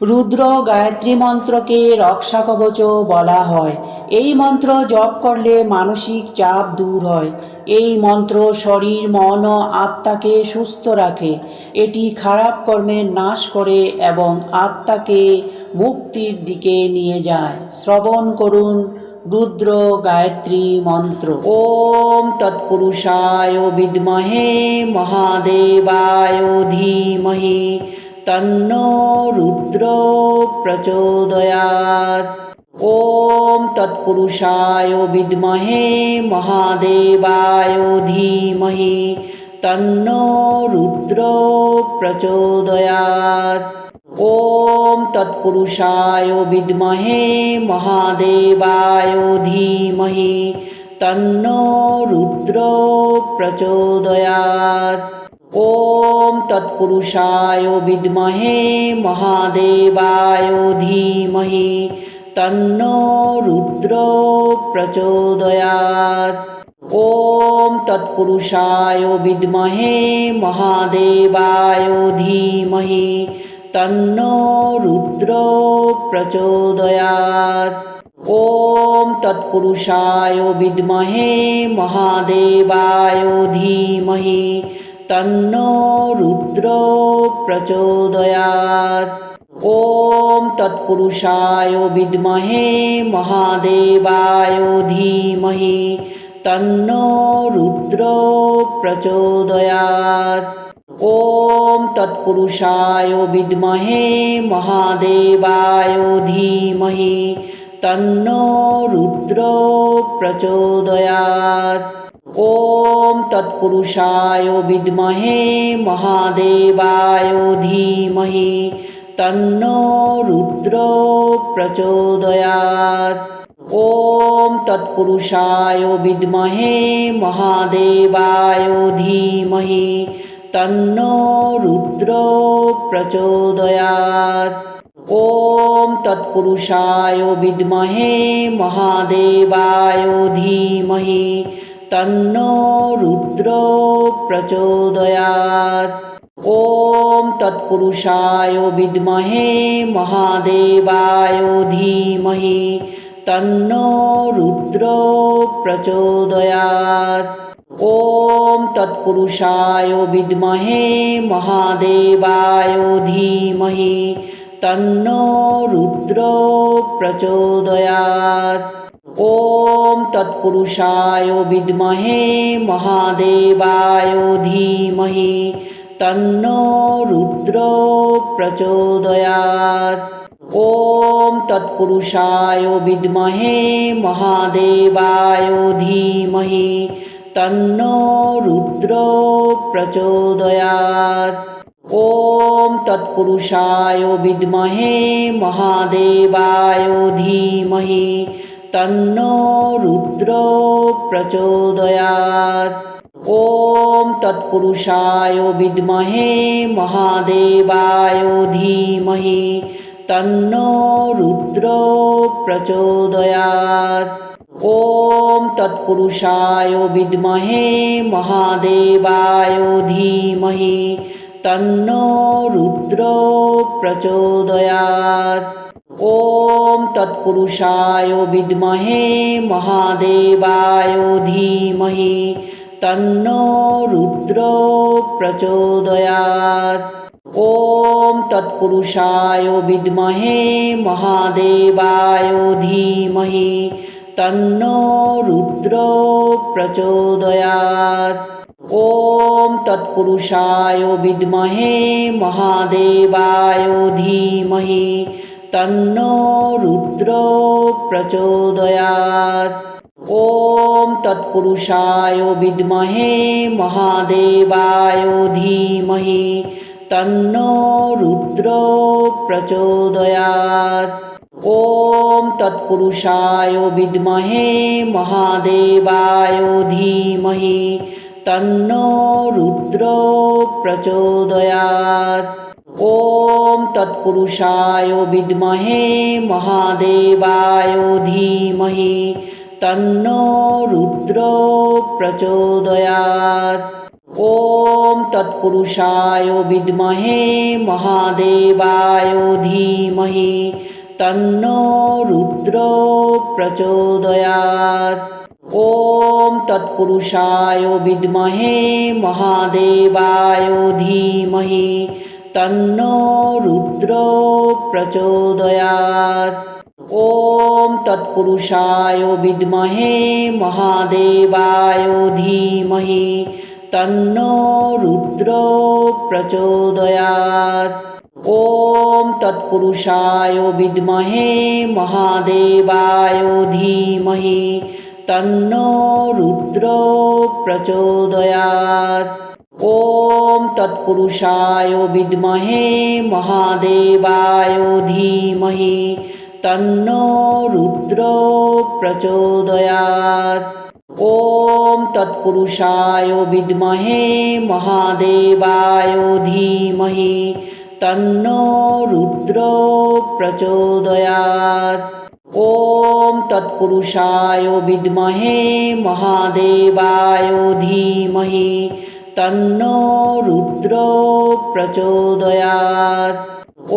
রুদ্র গায়ত্রী মন্ত্রকে রক্ষা কবচ বলা হয়। এই মন্ত্র জপ করলে মানসিক চাপ দূর হয়। এই মন্ত্র শরীর, মন ও আত্মাকে সুস্থ রাখে। এটি খারাপ কর্মের নাশ করে এবং আত্মাকে মুক্তির দিকে নিয়ে যায়। শ্রবণ করুন রুদ্র গায়ত্রী মন্ত্র। ওম তৎপুরুষায় বিদ্মহে মহাদেবায় ধীমহি। তন্ন রুদ্র প্রচোদয়াত ওম তৎপুরুষায় বিদ্মহে মহাদেবায় ধীমহি তন্ন রুদ্র প্রচোদয়াত ওম তৎপুরুষায় বিদ্মহে মহাদেবায় ধীমহি তন্ন রুদ্র প্রচোদয়াত ওম তৎপুরুষায় বিদ্মহে মহাদেবায় ধীমহি তন্ন রুদ্র প্রচোদয়াত ওম তৎপুরুষায় বিদ্মহে মহাদেবায় ধীমহি তন্ন রুদ্র প্রচোদয়াত ওম তৎপুরুষায় বিদ্মহে মহাদেবায় ধীমহি তন্ন রুদ্র প্রচোদয়াত ওম তৎপুরুষায় বিদ্মহে মহাদেবায় ধীমহি। তন্ন রুদ্র প্রচোদয়াত ওম তৎপুরুষায় বিদ্মহে মহাদেবায় ধীমহি। তন্ন রুদ্র প্রচোদয়াত ওম তৎপুরুষায় বিদ্মহে মহাদেবায় ধীমহি তন্ন রুদ্র প্রচোদয়াত ওম তৎপুরুষায় বিদ্মহে মহাদেবায় ধীমহি তন্ন রুদ্র প্রচোদয়াত ওম তৎপুরুষায় বিদ্মহে মহাদেবায় ধীমহি তন্ন রুদ্র প্রচোদয়াত ওম তৎপুরুষায় বিদ্মহে মহাদেবায় ধীমহি। তন্ন রুদ্র প্রচোদয়াত ওম তৎপুরুষায় বিদ্মহে মহাদেবায় ধীমহি। তন্ন রুদ্র প্রচোদয়াত ওম তৎপুরুষায় বিদ্মহে মহাদেবায় ধীমহি তন্ন রুদ্র প্রচোদয়াত ওম তৎপুরুষায় বিদ্মহে মহাদেবায় ধীমহি তন্ন রুদ্র প্রচোদয়াত ওম তৎপুরুষায় বিদ্মহে মহাদেবায় ধীমহি তন্ন রুদ্র প্রচোদয়াত ওম তৎপুরুষায় বিদ্মহে মহাদেবায় ধীমহি তন্ন রুদ্র প্রচোদয়াত ওম তৎপুরুষায় বিদ্মহে মহাদেবায় ধীমহি তন্ন রুদ্র প্রচোদয়াত ওম তৎপুরুষায় বিদ্মহে মহাদেবায় ধীমহি তন্ন রুদ্র প্রচোদয়াত ওম তৎপুরুষায় বিদ্মহে মহাদেবায় ধীমহি তন্ন রুদ্র প্রচোদয়াত ওম তৎপুরুষায় বিদ্মহে মহাদেবায় ধীমহি তন্ন রুদ্র প্রচোদয়াত ওম তৎপুরুষায় বিদ্মহে মহাদেবায় ধীমহি তন্ন রুদ্র প্রচোদয়াত ওম তৎপুরুষায় বিদ্মহে মহাদেবায় ধীমহি তন্ন রুদ্র প্রচোদয়াত ওম তৎপুরুষায় বিদ্মহে মহাদেবায় ধীমহি তন্ন রুদ্র প্রচোদয়াত ওম তৎপুরুষায় বিদ্মহে মহাদেবায় ধীমহি তন্ন রুদ্র প্রচোদয়াত ওম তৎপুরুষায় বিদ্মহে মহাদেবায় ধীমহি তন্ন রুদ্র প্রচোদয়াত ওম তৎপুরুষায় বিদ্মহে মহাদেবায় ধীমহি তন্ন রুদ্র প্রচোদয়াত ওম তৎপুরুষায় বিদ্মহে মহাদেবায় ধীমহি তন্ন রুদ্র প্রচোদয়াত ওম তৎপুরুষায় বিদ্মহে মহাদেবায় ধীমহি তন্ন রুদ্র প্রচোদয়াত ওম তৎপুরুষায় বিদ্মহে মহাদেবায় ধীমহি তন্ন রুদ্র প্রচোদয়াত ওম তৎপুরুষায় বিদ্মহে মহাদেবায় ধীমহি তন্ন রুদ্র প্রচোদয়াত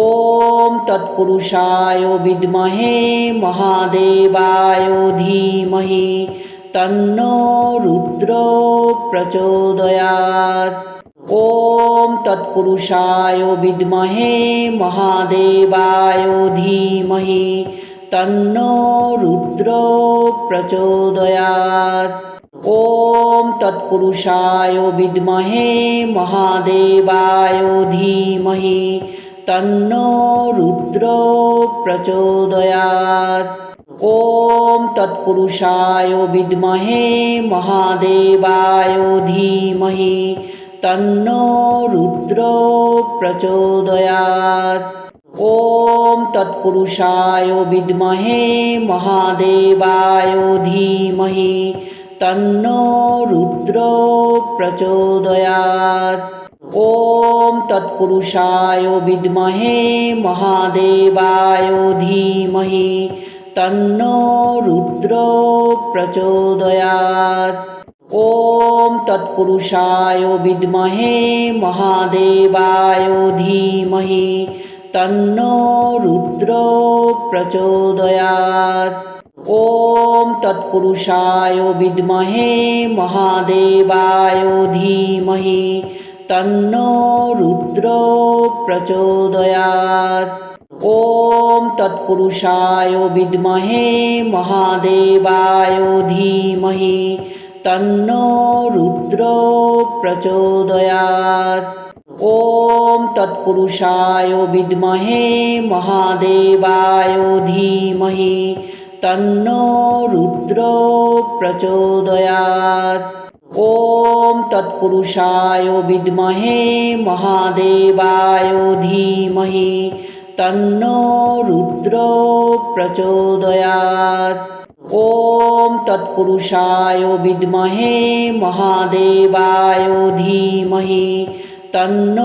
ওম তৎপুরুষায় বিদ্মহে মহাদেবায় ধীমহি তন্ন রুদ্র প্রচোদয়াত ওম তৎপুরুষায় বিদ্মহে মহাদেবায় ধীমহি তন্ন রুদ্র প্রচোদয়াত ওম তৎপুরুষায় বিদ্মহে মহাদেবায় ধীমহি, তন্ন রুদ্র প্রচোদয়াত ওম তৎপুরুষায় বিদ্মহে মহাদেবায় ধীমহি, তন্ন রুদ্র প্রচোদয়াত ওম তৎপুরুষায় বিদ্মহে মহাদেবায় ধীমহি তন্ন রুদ্র প্রচোদয়াত ওম তৎপুরুষায় বিদ্মহে মহাদেবায় ধীমহি তন্ন রুদ্র প্রচোদয়াত ওম তৎপুরুষায় বিদ্মহে মহাদেবায় ধীমহি তন্ন রুদ্র প্রচোদয়াত ওম তৎপুরুষায় বিদ্মহে মহাদেবায় ধীমহি তন্ন রুদ্র প্রচোদয়াত ওম তৎপুরুষায় বিদ্মহে মহাদেবায় ধীমহি তন্ন রুদ্র প্রচোদয়াত ওম তৎপুরুষায় বিদ্মহে মহাদেবায় ধীমহি তন্ন রুদ্র প্রচোদয়াত ওম তৎপুরুষায় বিদ্মহে মহাদেবায় ধীমহি তন্ন রুদ্র প্রচোদয়াত ওম তৎপুরুষায় বিদ্মহে মহাদেবায় ধীমহি তন্ন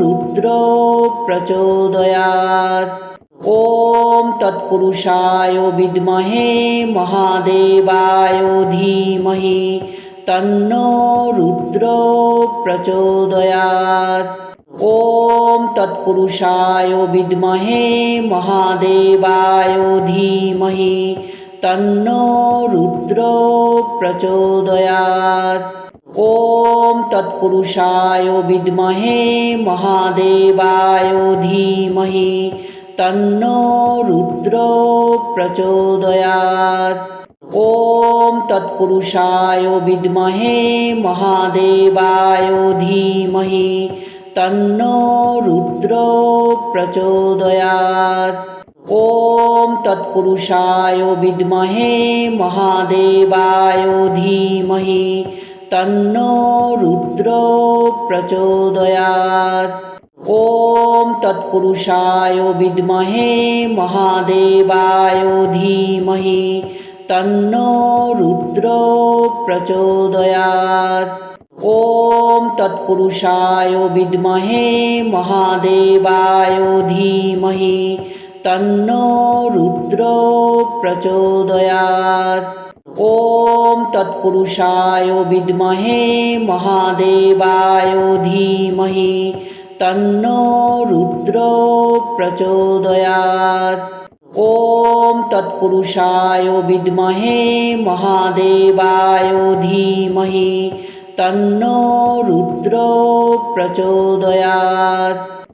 রুদ্র প্রচোদয়াত ওম তৎপুরুষায় বিদ্মহে মহাদেবায় ধীমহি তন্ন রুদ্র প্রচোদয়াত ওম তৎপুরুষায় বিদ্মহে মহাদেবায় ধীমহি তন্ন রুদ্র প্রচোদয়াত ওম তৎপুরুষায় বিদ্মহে মহাদেবায় ধীমহি তন্ন রুদ্র প্রচোদয়াত ওম তৎপুরুষায় বিদ্মহে মহাদেবায় ধীমহি তন্ন রুদ্র প্রচোদয়াত ওম তৎপুরুষায় বিদ্মহে মহাদেবায় ধীমহি তন্ন রুদ্র প্রচোদয়াত ওম তৎপুরুষায় বিদ্মহে মহাদেবায় ধীমহি তন্ন রুদ্র প্রচোদয়াত ওম তৎপুরুষায় বিদ্মহে মহাদেবায় ধীমহি তন্ন রুদ্র প্রচোদয়াত ওম তৎপুরুষায় বিদ্মহে মহাদেবায় ধীমহি তন্ন রুদ্র প্রচোদয়াত ওম তৎপুরুষায় বিদ্মহে মহাদেবায় ধীমহি তন্ন রুদ্র প্রচোদয়াত